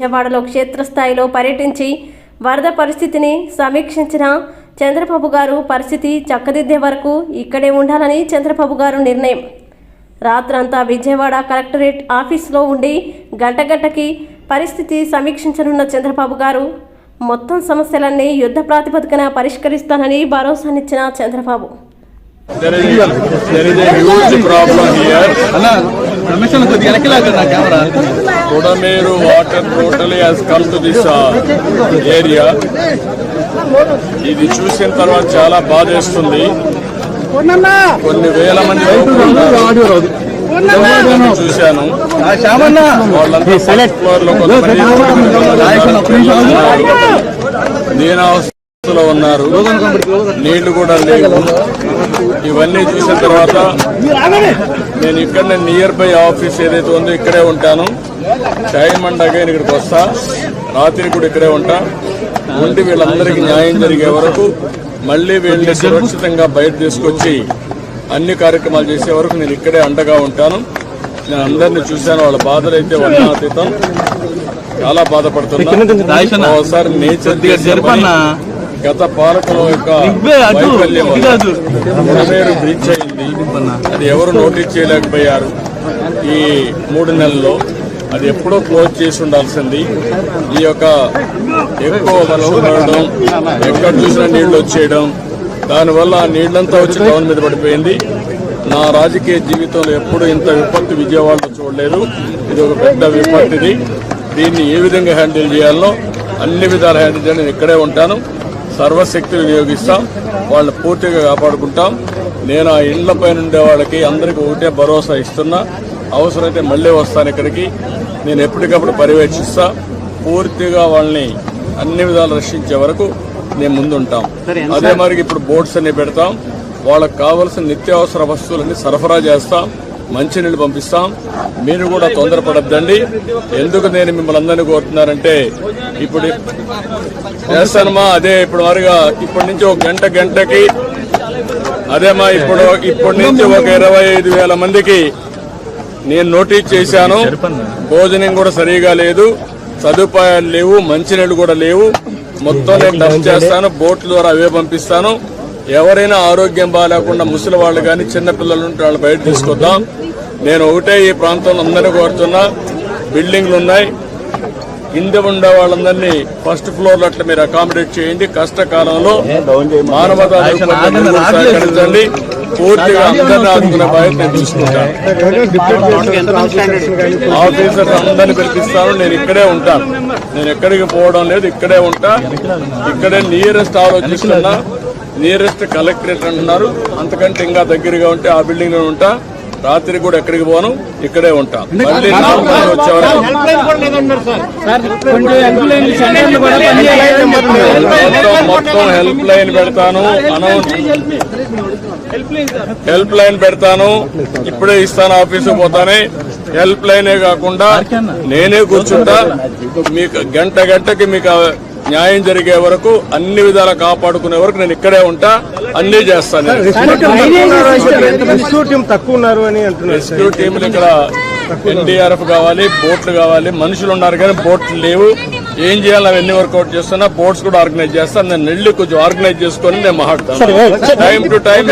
విజయవాడలో క్షేత్రస్థాయిలో పర్యటించి వరద పరిస్థితిని సమీక్షించిన చంద్రబాబు గారు పరిస్థితి చక్కదిద్దే వరకు ఇక్కడే ఉండాలని చంద్రబాబు గారు నిర్ణయం. రాత్రంతా విజయవాడ కలెక్టరేట్ ఆఫీసులో ఉండి గంట గంటకి పరిస్థితి సమీక్షించనున్న చంద్రబాబు గారు మొత్తం సమస్యలన్నీ యుద్ధ ప్రాతిపదికన పరిష్కరిస్తానని భరోసానిచ్చిన Chandrababu. There is, there is a huge problem here. అన్న రమేష్ అన్న కొద్దిగా వెనక్కి లాగండి నా camera. water totally has come to this uh, area. ఇది చూసిన తర్వాత చాలా బాధేస్తుంది. కొన్ని వేల మంది చూశాను. ఆ శ్యామన్న. వాళ్ళంతా ఫస్ట్ ఫ్లోర్లో కొంతమంది దీనావస్థలో ఉన్నారు. నీళ్ళు కూడా లేవు. ఇవన్నీ చూసిన తర్వాత నేను ఇక్కడ నియర్ బై ఆఫీస్ ఏదైతే ఉందో ఇక్కడే ఉంటాను. టైం అండ్ అగైన్ ఇక్కడికి వస్తా. రాత్రి కూడా ఇక్కడే ఉంటా. ఉండి వీళ్ళందరికీ న్యాయం జరిగే వరకు మళ్ళీ వీళ్ళని సురక్షితంగా బయట తీసుకొచ్చి అన్ని కార్యక్రమాలు చేసే వరకు నేను ఇక్కడే అండగా ఉంటాను. నేను అందరిని చూశాను. వాళ్ళ బాధలు అయితే వర్ణాతీతం. చాలా బాధపడుతున్నా. ఒకసారి నేచర్ గత పాలకుల యొక్క వైఫల్యం బ్రిడ్జ్ అయింది. అది ఎవరు నోటీస్ చేయలేకపోయారు? ఈ మూడు నెలల్లో అది ఎప్పుడో క్లోజ్ చేసి ఉండాల్సింది. ఈ యొక్క ఎక్కువ వర్షం పడడం ఎక్కడ చూసినా నీళ్ళు వచ్చేయడం దానివల్ల ఆ నీళ్ళంతా వచ్చి టౌన్ మీద పడిపోయింది. నా రాజకీయ జీవితంలో ఎప్పుడు ఇంత విపత్తు విజయవాడలో చూడలేదు. ఇది ఒక పెద్ద విపత్తు ఇది దీన్ని ఏ విధంగా హ్యాండిల్ చేయాలో అన్ని విధాలు హ్యాండిల్ చేయాలి నేను ఇక్కడే ఉంటాను. సర్వశక్తి వినియోగిస్తాం వాళ్ళని పూర్తిగా కాపాడుకుంటాం. నేను ఆ ఇండ్ల పైన ఉండే వాళ్ళకి అందరికీ ఒకటే భరోసా ఇస్తున్నా. అవసరమైతే మళ్ళీ వస్తాను ఇక్కడికి. నేను ఎప్పటికప్పుడు పర్యవేక్షిస్తా. పూర్తిగా వాళ్ళని అన్ని విధాలు రక్షించే వరకు నేను ముందుంటాం. అదే మరి ఇప్పుడు బోట్స్ అన్ని పెడతాం. వాళ్ళకి కావలసిన నిత్యావసర వస్తువులన్నీ సరఫరా చేస్తాం. మంచినీళ్ళు పంపిస్తాం. మీరు కూడా తొందరపడద్దండి. ఎందుకు నేను మిమ్మల్ని అందరినీ కోరుతున్నారంటే ఇప్పుడు చేస్తానమ్మా అదే ఇప్పుడు వారిగా ఇప్పటి నుంచి ఒక గంట గంటకి అదేమా ఇప్పుడు ఇప్పటి నుంచి ఒక ఇరవై ఐదు వేల మందికి నేను నోటీస్ చేశాను. భోజనం కూడా సరిగా లేదు. సదుపాయాలు లేవు. మంచినీళ్ళు కూడా లేవు. మొత్తం నేను డస్ట్ చేస్తాను. బోట్ల ద్వారా అవే పంపిస్తాను. ఎవరైనా ఆరోగ్యం బాగాలేకుండా ముసలి వాళ్ళు కానీ చిన్నపిల్లలు ఉంటే వాళ్ళు బయట తీసుకొద్దాం. నేను ఒకటే ఈ ప్రాంతంలో అందరినీ కోరుతున్నా. బిల్డింగ్లు ఉన్నాయి. కింద ఉండే వాళ్ళందరినీ ఫస్ట్ ఫ్లోర్ అట్లా మీరు అకామిడేట్ చేయండి. కష్టకాలంలో మానవతా సహకరించండి. పూర్తిగా అందరినీ ఆదుకునే బాధ్యత నేను తీసుకుంటాను. ఆఫీసర్ అందరిని పిలిపిస్తాను. నేను ఇక్కడే ఉంటాను. నేను ఎక్కడికి పోవడం లేదు. ఇక్కడే ఉంటా. ఇక్కడే నియరెస్ట్ ఆలోచిస్తున్నా. నియరెస్ట్ కలెక్టరేట్ అంటున్నారు అంతకంటే ఇంకా దగ్గరగా ఉంటే ఆ బిల్డింగ్లో ఉంటా. రాత్రి కూడా ఎక్కడికి పోను ఇక్కడే ఉంటా. మళ్ళీ మొత్తం హెల్ప్ లైన్ పెడతాను. అనౌన్స్ హెల్ప్ లైన్ పెడతాను. ఇప్పుడే ఇస్తాను ఆఫీసు పోతానే. హెల్ప్ లైనే కాకుండా నేనే కూర్చుంటా. మీకు గంట గంటకి మీకు న్యాయం జరిగే వరకు అన్ని విధాలా కాపాడుకునే వరకు నేను ఇక్కడే ఉంటా అన్ని చేస్తాను రెస్క్యూ టీం తక్కువ ఉన్నారు అని అంటున్నారు రెస్క్యూ టీంలు ఇక్కడ ఎన్డీఆర్ఎఫ్ కావాలి బోట్లు కావాలి మనుషులు ఉన్నారు కానీ బోట్లు లేవు. ఏం చేయాలి అవన్నీ వర్కౌట్ చేస్తున్నా బోట్స్ కూడా ఆర్గనైజ్ చేస్తాను నేను వెళ్ళి కొంచెం ఆర్గనైజ్ చేసుకొని నేను మాట్లాడతాను టైం టు టైం